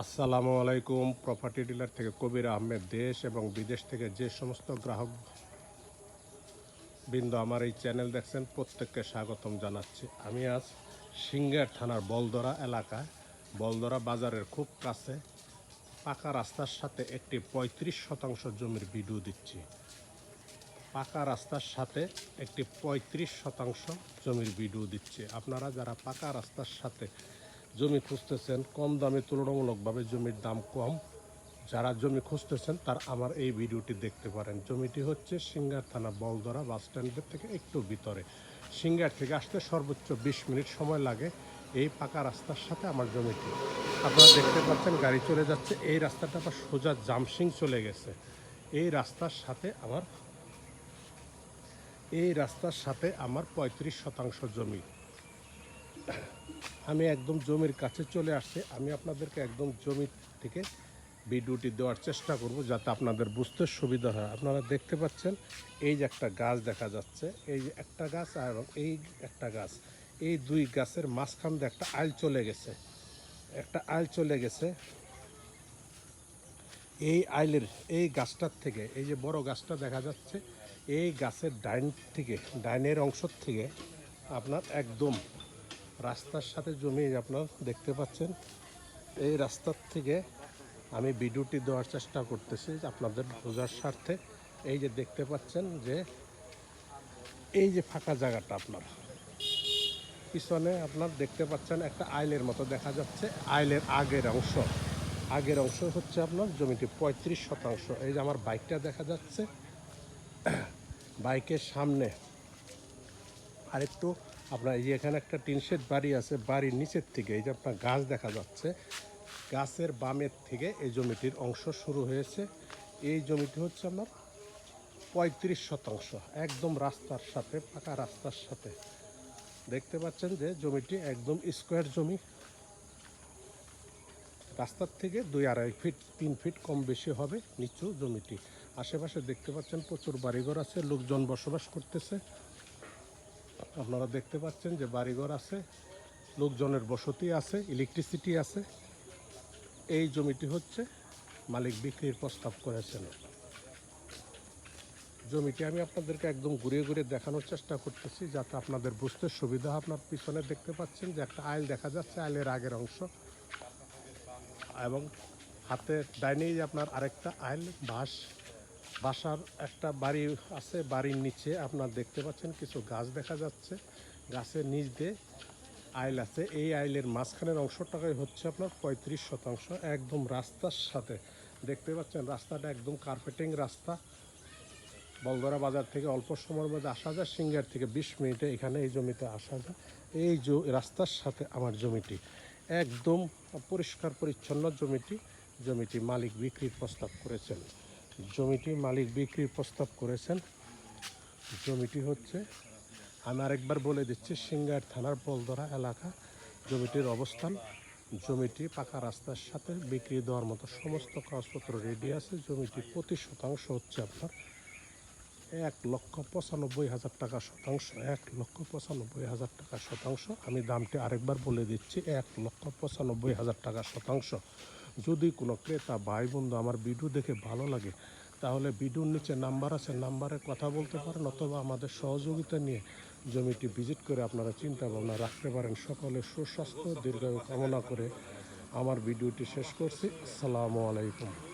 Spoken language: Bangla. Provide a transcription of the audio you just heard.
আসসালামু আলাইকুম। প্রপার্টি ডিলার থেকে কবির আহমেদ দেশ এবং বিদেশ থেকে যে সমস্ত গ্রাহক বৃন্দ আমার এই চ্যানেল দেখছেন, প্রত্যেককে স্বাগতম জানাচ্ছি। আমি আজ সিঙ্গার থানার বলদরা এলাকায়। বলদরা বাজারের খুব কাছে পাকা রাস্তার সাথে একটি পঁয়ত্রিশ শতাংশ জমির ভিডিও দিচ্ছি। পাকা রাস্তার সাথে একটি পঁয়ত্রিশ শতাংশ জমির ভিডিও দিচ্ছে। আপনারা যারা পাকা রাস্তার সাথে জমি খুঁজতেছেন, কম দামে তুলনামূলকভাবে জমির দাম কম। যারা জমি খুঁজতেছেন, তার আমার এই ভিডিওটি দেখতে পারেন। জমিটি হচ্ছে সিঙ্গার থানা বলদরা বাস স্ট্যান্ডের থেকে একটু ভিতরে। সিঙ্গার থেকে আসতে সর্বোচ্চ বিশ মিনিট সময় লাগে এই পাকা রাস্তার সাথে আমার জমিটি। আপনারা দেখতে পাচ্ছেন, গাড়ি চলে যাচ্ছে। এই রাস্তাটা আবার সোজা জামসিং চলে গেছে। এই রাস্তার সাথে আমার এই রাস্তার সাথে আমার পঁয়ত্রিশ শতাংশ জমি। আমি একদম জমির কাছে চলে আসছে। আমি আপনাদেরকে একদম জমি থেকে ভিডিওটি দেওয়ার চেষ্টা করব যাতে আপনাদের বুঝতে সুবিধা হয়। আপনারা দেখতে পাচ্ছেন, এই যে একটা গাছ দেখা যাচ্ছে, এই যে একটা গাছ আর এই একটা গাছ। এই দুই গাছের মাঝখান দিয়ে একটা আইল চলে গেছে। একটা আইল চলে গেছে। এই আইলের, এই গাছটার থেকে, এই যে বড় গাছটা দেখা যাচ্ছে, এই গাছের ডাইন থেকে, ডাইনের অংশ থেকে আপনার একদম রাস্তার সাথে জমি আপনার দেখতে পাচ্ছেন। এই রাস্তার থেকে আমি ভিডিওটি দেওয়ার চেষ্টা করতেছি আপনাদের বোঝার স্বার্থে। এই যে দেখতে পাচ্ছেন যে এই যে ফাঁকা জায়গাটা আপনার। পিছনে আপনার দেখতে পাচ্ছেন একটা আইলের মতো দেখা যাচ্ছে। আইলের আগের অংশ। আগের অংশ হচ্ছে আপনার জমিটি পঁয়ত্রিশ শতাংশ। এই যে আমার বাইকটা দেখা যাচ্ছে। বাইকের সামনে আরেকটু আপনার এই যে এখানে একটা টিন শেড বাড়ি আছে, বাড়ির নিচের থেকে, এই যে আপনার গাছ দেখা যাচ্ছে, গাছের বামের থেকে এই জমিটির অংশ শুরু হয়েছে। এই জমিটি হচ্ছে আমার পঁয়ত্রিশ শতাংশ, একদম রাস্তার সাথে, পাকা রাস্তার সাথে। দেখতে পাচ্ছেন যে জমিটি একদম স্কোয়ার জমি। রাস্তার থেকে দুই আড়াই ফিট, তিন ফিট কম বেশি হবে নিচু জমিটি। আশেপাশে দেখতে পাচ্ছেন প্রচুর বাড়িঘর আছে, লোকজন বসবাস করতেছে। আপনারা দেখতে পাচ্ছেন যে বাড়িঘর আছে, লোকজনের বসতি আছে ইলেকট্রিসিটি আছে। এই জমিটি হচ্ছে মালিক বিক্রির প্রস্তাব করেছেন। জমিটি আমি আপনাদেরকে একদম ঘুরিয়ে ঘুরিয়ে দেখানোর চেষ্টা করতেছি, যাতে আপনাদের বুঝতে সুবিধা আপনার পিছনে দেখতে পাচ্ছেন যে একটা আইল দেখা যাচ্ছে, আইলের আগের অংশ। এবং হাতে ডাইনেই আপনার আরেকটা আইল, বাঁশ। বাসার একটা বাড়ি আছে, বাড়ির নিচে আপনার দেখতে পাচ্ছেন কিছু গাছ দেখা যাচ্ছে। গাছের নিচ দিয়ে আইল আছে। এই আইলের মাঝখানের অংশটাই হচ্ছে আপনার পঁয়ত্রিশ শতাংশ, একদম রাস্তার সাথে। দেখতে পাচ্ছেন রাস্তাটা একদম কার্পেটিং রাস্তা। বলদরা বাজার থেকে অল্প সময়ের মধ্যে আসা যায়, সিঙ্গার থেকে বিশ মিনিটে এখানে এই জমিতে আসা যায়। এই রাস্তার সাথে আমার জমিটি। একদম পরিষ্কার পরিচ্ছন্ন জমিটি। জমিটি মালিক বিক্রির প্রস্তাব করেছেন। জমিটি মালিক বিক্রির প্রস্তাব করেছেন। জমিটি হচ্ছে, আমি আরেকবার বলে দিচ্ছি, সিঙ্গার থানার বলদরা এলাকা। জমিটির অবস্থান, জমিটি পাকা রাস্তার সাথে বিক্রি দেওয়ার মতো সমস্ত কাগজপত্র রেডি আছে। জমিটি প্রতি শতাংশ হচ্ছে আপনার এক লক্ষ পঁচানব্বই হাজার টাকা শতাংশ, এক লক্ষ পঁচানব্বই হাজার টাকা শতাংশ। আমি দামটি আরেকবার বলে দিচ্ছি, এক লক্ষ পঁচানব্বই হাজার টাকা শতাংশ। যদি কোনো ক্রেতা ভাই বন্ধু আমার ভিডিও দেখে ভালো লাগে, তাহলে ভিডিওর নিচে নাম্বার আছে, নাম্বারে কথা বলতে পারেন অথবা আমাদের সহযোগিতা নিয়ে জমিটি ভিজিট করে আপনারা চিন্তা ভাবনা রাখতে পারেন। সকলে সুস্বাস্থ্য, দীর্ঘায়ু কামনা করে আমার ভিডিওটি শেষ করছি। আসসালামু আলাইকুম।